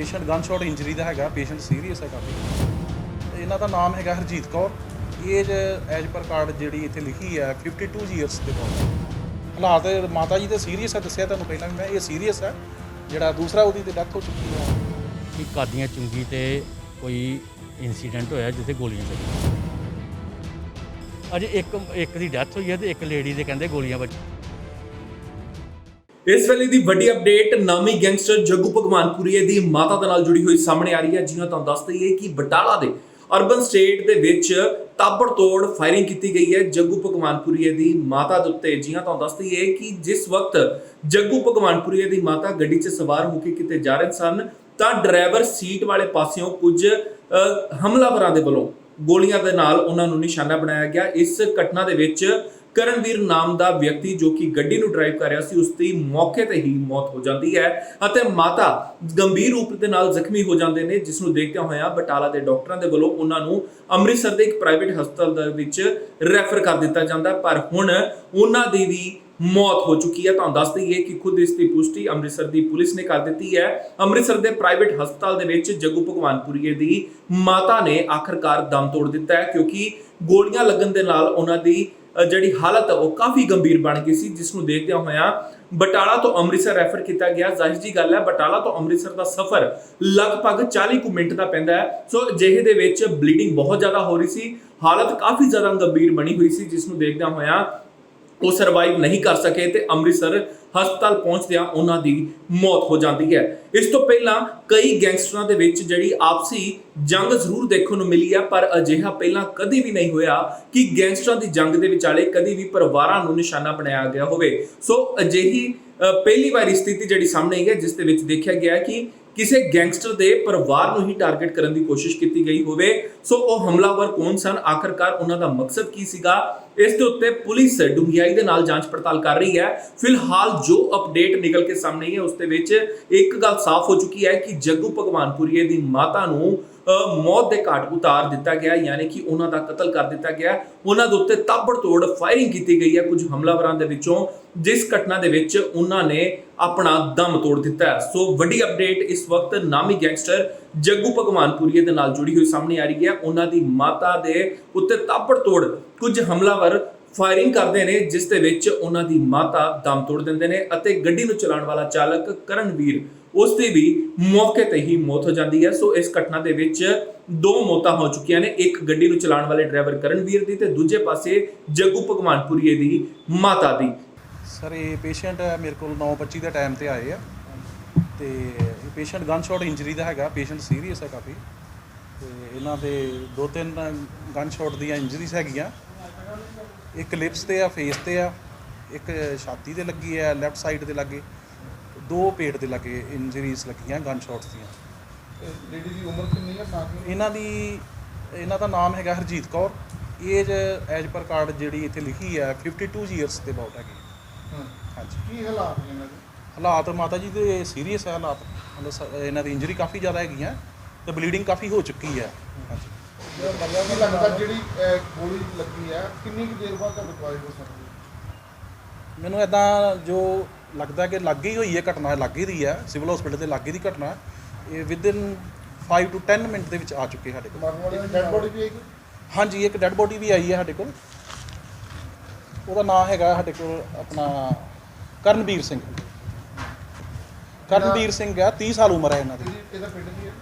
Patient gunshot injury ਦਾ ਹੈਗਾ patient serious ਹੈ ਕਾਫੀ ਤੇ ਇਹਨਾਂ ਦਾ ਨਾਮ ਹੈਗਾ Harjeet Kaur. Age as per card ਜਿਹੜੀ ਇੱਥੇ ਲਿਖੀ ਹੈ 52 ਇਅਰਸ ਦੇ ਕੋਲ। ਹਾਲਾਤ ਮਾਤਾ ਜੀ ਦੇ ਸੀਰੀਅਸ ਹੈ ਦੱਸਿਆ ਤੁਹਾਨੂੰ ਪਹਿਲਾਂ ਵੀ ਮੈਂ, ਇਹ ਸੀਰੀਅਸ ਹੈ ਜਿਹੜਾ ਦੂਸਰਾ ਉਹਦੀ ਤੇ ਡੈਥ ਹੋ ਚੁੱਕੀ ਹੈ ਕਿ ਕਾਦੀਆਂ ਚੁੰਗੀ ਤੇ ਕੋਈ ਇਨਸੀਡੈਂਟ ਹੋਇਆ ਜਿੱਥੇ ਗੋਲੀਆਂ ਚੱਲੀਆਂ ਅਜੇ ਇੱਕ ਇੱਕ ਦੀ ਡੈਥ ਹੋਈ ਹੈ ਤੇ ਇੱਕ ਲੇਡੀ ਦੇ ਕਹਿੰਦੇ ਗੋਲੀਆਂ ਵੱਜੀਆਂ। ਇਸ ਵੇਲੇ ਦੀ ਵੱਡੀ ਅਪਡੇਟ ਨਾਮੀ ਗੈਂਗਸਟਰ ਜੱਗੂ ਭਗਵਾਨਪੁਰੀਏ ਦੀ ਮਾਤਾ ਦੇ ਨਾਲ ਜੁੜੀ ਹੋਈ ਸਾਹਮਣੇ ਆ ਰਹੀ ਹੈ ਜਿਵੇਂ ਤੁਹਾਨੂੰ ਦੱਸ ਦਈਏ ਕਿ ਬਟਾਲਾ ਦੇ ਅਰਬਨ ਸਟੇਟ ਦੇ ਵਿੱਚ ਤਾਬੜਤੋੜ ਫਾਇਰਿੰਗ ਕੀਤੀ ਗਈ ਹੈ ਜੱਗੂ ਭਗਵਾਨਪੁਰੀਏ ਦੀ ਮਾਤਾ ਦੇ ਉੱਤੇ। ਜਿਵੇਂ ਤੁਹਾਨੂੰ ਦੱਸ ਦਈਏ ਕਿ ਜਿਸ ਵਕਤ ਜੱਗੂ ਭਗਵਾਨਪੁਰੀਏ ਦੀ ਮਾਤਾ ਗੱਡੀ 'ਚ ਸਵਾਰ ਹੋ ਕੇ ਕਿਤੇ ਜਾ ਰਹੇ ਸਨ ਤਾਂ ਡਰਾਈਵਰ ਸੀਟ ਵਾਲੇ ਪਾਸਿਓਂ ਕੁਝ ਅ, ਹਮਲਾਵਰਾਂ ਦੇ ਵੱਲੋਂ ਗੋਲੀਆਂ ਦੇ ਨਾਲ ਉਹਨਾਂ ਨੂੰ ਨਿਸ਼ਾਨਾ ਬਣਾਇਆ ਗਿਆ। ਇਸ ਘਟਨਾ ਦੇ ਵਿੱਚ ਕਰਨਵੀਰ ਨਾਮ ਦਾ ਵਿਅਕਤੀ ਜੋ ਕਿ ਗੱਡੀ ਨੂੰ ਡਰਾਈਵ ਕਰ ਰਿਹਾ ਸੀ ਉਸ ਦੀ ਮੌਕੇ ਤੇ ਹੀ ਮੌਤ ਹੋ ਜਾਂਦੀ ਹੈ ਅਤੇ ਮਾਤਾ ਗੰਭੀਰ ਰੂਪ ਦੇ ਨਾਲ ਜ਼ਖਮੀ ਹੋ ਜਾਂਦੇ ਨੇ ਜਿਸ ਨੂੰ ਦੇਖਦਿਆਂ ਹੋਇਆਂ ਬਟਾਲਾ ਦੇ ਡਾਕਟਰਾਂ ਦੇ ਵੱਲੋਂ ਉਹਨਾਂ ਨੂੰ ਅੰਮ੍ਰਿਤਸਰ ਦੇ ਇੱਕ ਪ੍ਰਾਈਵੇਟ ਹਸਪਤਾਲ ਦੇ ਵਿੱਚ ਰੈਫਰ ਕਰ ਦਿੱਤਾ ਜਾਂਦਾ ਪਰ ਹੁਣ ਉਹਨਾਂ ਦੀ ਵੀ ਮੌਤ ਹੋ ਚੁੱਕੀ ਹੈ। ਤੁਹਾਨੂੰ ਦੱਸ ਦਈਏ ਕਿ ਖੁਦ ਇਸ ਦੀ ਪੁਸ਼ਟੀ ਅੰਮ੍ਰਿਤਸਰ ਦੀ ਪੁਲਿਸ ਨੇ ਕਰ ਦਿੱਤੀ ਹੈ। ਅੰਮ੍ਰਿਤਸਰ ਦੇ ਪ੍ਰਾਈਵੇਟ ਹਸਪਤਾਲ ਦੇ ਵਿੱਚ ਜੱਗੂ ਭਗਵਾਨਪੁਰੀਏ ਦੀ ਮਾਤਾ ਨੇ ਆਖਰਕਾਰ ਦਮ ਤੋੜ ਦਿੱਤਾ ਹੈ, ਕਿਉਂਕਿ ਗੋਲੀਆਂ ਲੱਗਣ ਦੇ ਨਾਲ ਉਹਨਾਂ ਦੀ ਜਿਹੜੀ ਹਾਲਤ ਉਹ ਕਾਫੀ ਗੰਭੀਰ ਬਣ ਗਈ ਸੀ ਜਿਸ ਨੂੰ ਦੇਖਦਿਆਂ ਹੋਇਆਂ ਬਟਾਲਾ ਤੋਂ ਅੰਮ੍ਰਿਤਸਰ ਰੈਫਰ ਕੀਤਾ ਗਿਆ। ਜ਼ਾਹਿਰ ਜੀ ਗੱਲ ਹੈ, ਬਟਾਲਾ ਤੋਂ ਅੰਮ੍ਰਿਤਸਰ ਦਾ ਸਫ਼ਰ ਲਗਭਗ 40 ਕੁ ਮਿੰਟ ਦਾ ਪੈਂਦਾ ਹੈ। ਸੋ ਅਜਿਹੇ ਦੇ ਵਿੱਚ ਬਲੀਡਿੰਗ ਬਹੁਤ ਜ਼ਿਆਦਾ ਹੋ ਰਹੀ ਸੀ। ਹਾਲਤ ਕਾਫੀ ਜ਼ਿਆਦਾ ਗੰਭੀਰ ਬਣੀ ਹੋਈ ਸੀ ਜਿਸ ਨੂੰ ਦੇਖਦਿਆਂ ਹੋਇਆਂ ਉਹ ਸਰਵਾਈਵ ਨਹੀਂ ਕਰ ਸਕੇ ਤੇ ਅੰਮ੍ਰਿਤਸਰ ਹਸਪਤਾਲ ਪਹੁੰਚਦਿਆਂ ਉਹਨਾਂ ਦੀ ਮੌਤ ਹੋ ਜਾਂਦੀ ਹੈ। ਇਸ ਤੋਂ ਪਹਿਲਾਂ ਕਈ ਗੈਂਗਸਟਰਾਂ ਦੇ ਵਿੱਚ ਜਿਹੜੀ ਆਪਸੀ ਜੰਗ ਜ਼ਰੂਰ ਦੇਖਣ ਨੂੰ ਮਿਲੀ ਹੈ, ਪਰ ਅਜਿਹਾ ਪਹਿਲਾਂ ਕਦੇ ਵੀ ਨਹੀਂ ਹੋਇਆ ਕਿ ਗੈਂਗਸਟਰਾਂ ਦੀ ਜੰਗ ਦੇ ਵਿਚਾਲੇ ਕਦੀ ਵੀ ਪਰਿਵਾਰਾਂ ਨੂੰ ਨਿਸ਼ਾਨਾ ਬਣਾਇਆ ਗਿਆ ਹੋਵੇ। ਸੋ ਅਜਿਹੀ ਪਹਿਲੀ ਵਾਰੀ ਸਥਿਤੀ ਜਿਹੜੀ ਸਾਹਮਣੇ ਆਈ ਹੈ, ਜਿਸ ਦੇ ਵਿੱਚ ਦੇਖਿਆ ਗਿਆ ਕਿ ਕਿਸੇ ਗੈਂਗਸਟਰ ਦੇ ਪਰਿਵਾਰ ਨੂੰ ਹੀ ਟਾਰਗੇਟ ਕਰਨ ਦੀ ਕੋਸ਼ਿਸ਼ ਕੀਤੀ ਗਈ ਹੋਵੇ। ਸੋ ਉਹ ਹਮਲਾਵਰ ਕੌਣ ਸਨ? ਆਖਰਕਾਰ ਉਹਨਾਂ ਦਾ ਮਕਸਦ ਕੀ ਸੀਗਾ? ਇਸ ਦੇ ਉੱਤੇ ਪੁਲਿਸ ਡੂੰਘਾਈ ਦੇ ਨਾਲ ਜਾਂਚ ਪੜਤਾਲ ਕਰ ਰਹੀ ਹੈ। ਫਿਲਹਾਲ ਜੋ ਅਪਡੇਟ ਨਿਕਲ ਕੇ ਸਾਹਮਣੇ ਹੈ, ਉਸ ਦੇ ਵਿੱਚ ਇੱਕ ਗੱਲ ਸਾਫ਼ ਹੋ ਚੁੱਕੀ ਹੈ ਕਿ ਜੱਗੂ ਭਗਵਾਨਪੁਰੀਏ ਦੀ ਮਾਤਾ ਨੂੰ ਮੌਤ ਦੇ ਘਾਟ ਉਤਾਰ ਦਿੱਤਾ ਗਿਆ, ਯਾਨੀ ਕਿ ਉਹਨਾਂ ਦਾ ਕਤਲ ਕਰ ਦਿੱਤਾ ਗਿਆ। ਉਹਨਾਂ ਦੇ ਉੱਤੇ ਤਾਬੜਤੋੜ ਫਾਇਰਿੰਗ ਕੀਤੀ ਗਈ ਹੈ ਕੁਝ ਹਮਲਾਵਰਾਂ ਦੇ ਵਿੱਚੋਂ, ਜਿਸ ਘਟਨਾ ਦੇ ਵਿੱਚ ਉਹਨਾਂ ਨੇ ਆਪਣਾ ਦਮ ਤੋੜ ਦਿੱਤਾ ਸੋ ਵੱਡੀ ਅਪਡੇਟ ਇਸ ਵਕਤ ਨਾਮੀ ਗੈਂਗਸਟਰ ਜੱਗੂ ਭਗਵਾਨਪੁਰੀਏ ਦੇ ਨਾਲ ਜੁੜੀ ਹੋਈ ਸਾਹਮਣੇ ਆ ਰਹੀ ਹੈ। ਉਹਨਾਂ ਦੀ ਮਾਤਾ ਦੇ ਉੱਤੇ ਤਾਬੜਤੋੜ ਕੁਝ ਹਮਲਾਵਰ ਫਾਇਰਿੰਗ ਕਰਦੇ ਨੇ, ਜਿਸ ਦੇ ਵਿੱਚ ਉਹਨਾਂ ਦੀ ਮਾਤਾ ਦਮ ਤੋੜ ਦਿੰਦੇ ਨੇ ਅਤੇ ਗੱਡੀ ਨੂੰ ਚਲਾਉਣ ਵਾਲਾ ਚਾਲਕ ਕਰਨਵੀਰ ਉਸ ਦੀ ਵੀ ਮੌਕੇ ਤੇ ਹੀ ਮੌਤ ਹੋ ਜਾਂਦੀ ਹੈ। ਸੋ ਇਸ ਘਟਨਾ ਦੇ ਵਿੱਚ ਦੋ ਮੌਤਾਂ ਹੋ ਚੁੱਕੀਆਂ ਨੇ। ਇੱਕ ਗੱਡੀ ਨੂੰ ਚਲਾਉਣ ਵਾਲੇ ਡਰਾਈਵਰ ਕਰਨਵੀਰ ਦੀ ਤੇ ਦੂਜੇ ਪਾਸੇ ਜੱਗੂ ਭਗਵਾਨਪੁਰੀਏ ਦੀ ਮਾਤਾ ਦੀ। ਸਰ, ਇਹ ਪੇਸ਼ੈਂਟ ਮੇਰੇ ਕੋਲ 9:25 ਦੇ ਟਾਈਮ ਤੇ ਆਏ ਆ। ਤੇ ਇਹ ਪੇਸ਼ੈਂਟ ਗਨ ਸ਼ਾਟ ਇੰਜਰੀ ਦਾ ਹੈਗਾ। ਪੇਸ਼ੈਂਟ ਸੀਰੀਅਸ ਹੈ ਕਾਫੀ। ਤੇ ਇਹਨਾਂ ਦੇ ਦੋ ਤਿੰਨ ਗਨ ਸ਼ਾਟ ਦੀਆਂ ਇੰਜਰੀਜ਼ ਹੈਗੀਆਂ। ਇੱਕ ਲਿਪਸ ਤੇ ਆ ਫੇਸ ਤੇ ਆ। ਇੱਕ ਛਾਤੀ ਤੇ ਲੱਗੀ ਆ ਲੈਫਟ ਸਾਈਡ ਤੇ ਲੱਗੇ। ਦੋ ਪੇਟ ਤੇ ਲੱਗੇ ਇੰਜਰੀਜ਼ ਲੱਗੀਆਂ ਗਨ ਸ਼ਾਟਸ ਦੀਆਂ। ਲੇਡੀ ਦੀ ਉਮਰ ਕਿੰਨੀ ਹੈ ਤਾਂ ਕਿ ਇਹਨਾਂ ਦੀ ਇਹਨਾਂ ਦਾ ਨਾਮ ਹੈਗਾ Harjeet Kaur. Age as per card ਜਿਹੜੀ ਇੱਥੇ ਲਿਖੀ ਹੈ 52 ਇਅਰਸ ਦੇ ਅਬਾਊਟ ਹੈਗੀ। ਹਾਂ। ਹਾਂਜੀ। ਕੀ ਹਾਲਾਤ ਨੇ ਇਹਨਾਂ ਦੇ? ਹਾਲਾਤ ਮਾਤਾ ਜੀ ਦੇ ਸੀਰੀਅਸ ਹੈ ਹਾਲਾਤ। ਮਤਲਬ ਸ- ਇਹਨਾਂ ਦੀ ਇੰਜਰੀ ਕਾਫੀ ਜ਼ਿਆਦਾ ਹੈਗੀਆਂ ਤੇ ਬਲੀਡਿੰਗ ਕਾਫੀ ਹੋ ਚੁੱਕੀ ਹੈ ਹਾਂਜੀ। ਕੀ ਲੱਗਦਾ ਜਿਹੜੀ ਅਹ, ਗੋਲੀ ਲੱਗੀ ਹੈ ਕਿੰਨੀ ਕੁ ਦੇਰ ਬਾਅਦ ਤੁਹਾਡੇ ਰਿਕਵਾਇਰ ਹੋ ਸਕਦੀ ਹੈ? ਮੈਨੂੰ ਇਦਾਂ ਜੋ ਲੱਗਦਾ ਕਿ ਲੱਗ ਹੀ ਹੋਈ ਹੈ ਘਟਨਾ ਲੱਗ ਹੀ ਰਹੀ ਹੈ ਸਿਵਲ ਹਸਪੀਟਲ ਦੇ ਲਾਗੇ ਦੀ ਘਟਨਾ ਇਹ ਵਿਦਿਨ 5 ਟੂ 10 ਮਿੰਟ ਦੇ ਵਿੱਚ ਆ ਚੁੱਕੇ ਸਾਡੇ ਕੋਲ। ਮਰਨ ਵਾਲੇ ਡੈਡ ਬੋਡੀ ਵੀ ਆਏਗੀ ਹਾਂਜੀ ਇੱਕ ਡੈੱਡ ਬੋਡੀ ਵੀ ਆਈ ਹੈ ਸਾਡੇ ਕੋਲ। ਉਹਦਾ ਨਾਮ ਹੈਗਾ ਸਾਡੇ ਕੋਲ ਆਪਣਾ ਕਰਨਵੀਰ ਸਿੰਘ। ਕਰਨਵੀਰ ਸਿੰਘ ਹੈ 30 ਸਾਲ ਉਮਰ ਹੈ ਇਹਨਾਂ ਦੀ। ਇਹਦੀ- ਇਹਦਾ ਪਿੰਡ ਕੀ ਹੈ?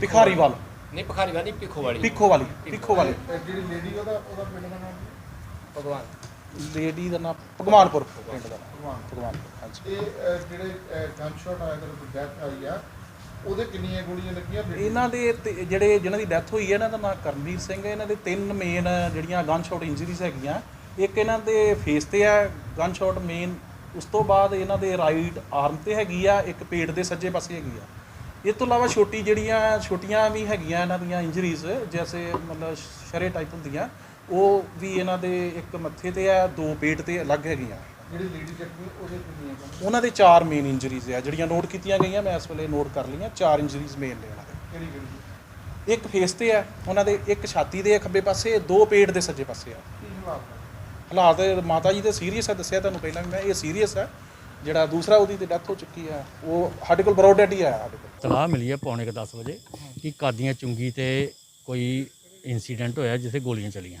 ਭਿਖਾਰੀ ਵਾਲ। ਨਹੀਂ ਭਖਾਰੀ ਵਾਲੀ ਪਿੱਖੋ ਵਾਲੀ। ਪਿੱਖੋ ਵਾਲੀ ਪਿੱਖੋ ਵਾਲੀ। ਇਹ ਜਿਹੜੀ ਲੇਡੀ ਉਹਦਾ ਉਹਦਾ ਪਿੰਡ ਦਾ ਨਾਮ ਕੀ ਭਗਵਾਨ। ਲੇਡੀ ਦਾ ਨਾਮ ਭਗਵਾਨਪੁਰ ਪਿੰਡ ਦਾ ਭਗਵਾਨ ਭਗਵਾਨਪੁਰ ਹਾਂਜੀ। ਇਹ ਅਹ, ਜਿਹੜੇ ਗਨ ਸ਼ਾਟ ਆਇਆ ਤੇ ਡੈਥ ਆਈ ਆ ਉਹਦੇ ਕਿੰਨੀਆਂ ਗੋਲੀਆਂ ਲੱਗੀਆਂ ਇਹਨਾਂ ਦੇ ਤੇ ਜਿਹੜੇ ਜਿਨ੍ਹਾਂ ਦੀ ਡੈਥ ਹੋਈ ਹੈ ਇਹਨਾਂ ਦਾ ਨਾਮ ਕਰਨਵੀਰ ਸਿੰਘ ਹੈ ਇਹਨਾਂ ਦੇ ਤਿੰਨ ਮੇਨ ਜਿਹੜੀਆਂ ਗਨ ਸ਼ਾਟ ਇੰਜਰੀਜ਼ ਹੈਗੀਆਂ ਇੱਕ ਇਹਨਾਂ ਦੇ ਫੇਸ ਤੇ ਹੈ ਗਨ ਸ਼ਾਟ ਮੇਨ ਉਸ ਤੋਂ ਬਾਅਦ ਇਹਨਾਂ ਦੇ ਰਾਈਟ ਆਰਮ ਤੇ ਹੈਗੀ ਆ ਇੱਕ ਪੇਟ ਦੇ ਸੱਜੇ ਪਾਸੇ ਹੈਗੀ ਆ। ਇਹ ਤੋਂ ਇਲਾਵਾ ਛੋਟੀ ਜਿਹੜੀਆਂ ਛੋਟੀਆਂ ਵੀ ਹੈਗੀਆਂ ਇਹਨਾਂ ਦੀਆਂ ਇੰਜਰੀਜ਼ ਜੈਸੇ ਮਤਲਬ ਸ਼ਰੇ ਟਾਈਪ ਹੁੰਦੀਆਂ ਉਹ ਵੀ ਇਹਨਾਂ ਦੇ ਇੱਕ ਮੱਥੇ ਤੇ ਆ ਦੋ ਪੇਟ ਤੇ ਅਲੱਗ ਹੈਗੀਆਂ। ਜਿਹੜੀ ਲੇਡੀ ਜ਼ਖਮੀ ਉਹਦੇ ਕਿੰਨੀਆਂ? ਉਹਨਾਂ ਦੇ ਚਾਰ ਮੇਨ ਇੰਜਰੀਜ਼ ਆ ਜਿਹੜੀਆਂ ਨੋਟ ਕੀਤੀਆਂ ਗਈਆਂ ਮੈਂ ਇਸ ਵੇਲੇ ਨੋਟ ਕਰ ਲਈਆਂ ਚਾਰ ਇੰਜਰੀਜ਼ ਮੇਨ ਨੇ ਉਹਨਾਂ ਦੇ। ਕਿਹੜੀ ਕਿਹੜੀ ਇੱਕ ਫੇਸ ਤੇ ਆ ਉਹਨਾਂ ਦੇ ਇੱਕ ਛਾਤੀ ਦੇ ਖੱਬੇ ਪਾਸੇ ਦੋ ਪੇਟ ਦੇ ਸੱਜੇ ਪਾਸੇ ਆ। ਹਾਲਾਤ ਮਾਤਾ ਜੀ ਦੇ ਸੀਰੀਅਸ ਹੈ ਦੱਸਿਆ ਤੁਹਾਨੂੰ ਪਹਿਲਾਂ ਵੀ ਮੈਂ ਇਹ ਸੀਰੀਅਸ ਹੈ ਜਿਹੜਾ ਦੂਸਰਾ ਉਹਦੀ ਤੇ ਡੈਥ ਹੋ ਚੁੱਕੀ ਹੈ ਉਹ ਸਾਡੇ ਕੋਲ ਬਰੋਡ ਡੈਡ ਹੀ ਆਇਆ ਸਾਡੇ ਕੋਲ। ਤਲਾਹ ਮਿਲੀ ਹੈ ਪੌਣੇ ਕੁ 10 ਵਜੇ ਕਿ ਕਾਦੀਆਂ ਚੁੰਗੀ ਤੇ ਕੋਈ ਇਨਸੀਡੈਂਟ ਹੋਇਆ ਜਿੱਥੇ ਗੋਲੀਆਂ ਚਲੀਆਂ।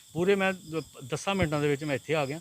ਪੂਰੇ ਮੈਂ 10 ਮਿੰਟਾਂ ਦੇ ਵਿੱਚ ਮੈਂ ਇੱਥੇ ਆ ਗਿਆ।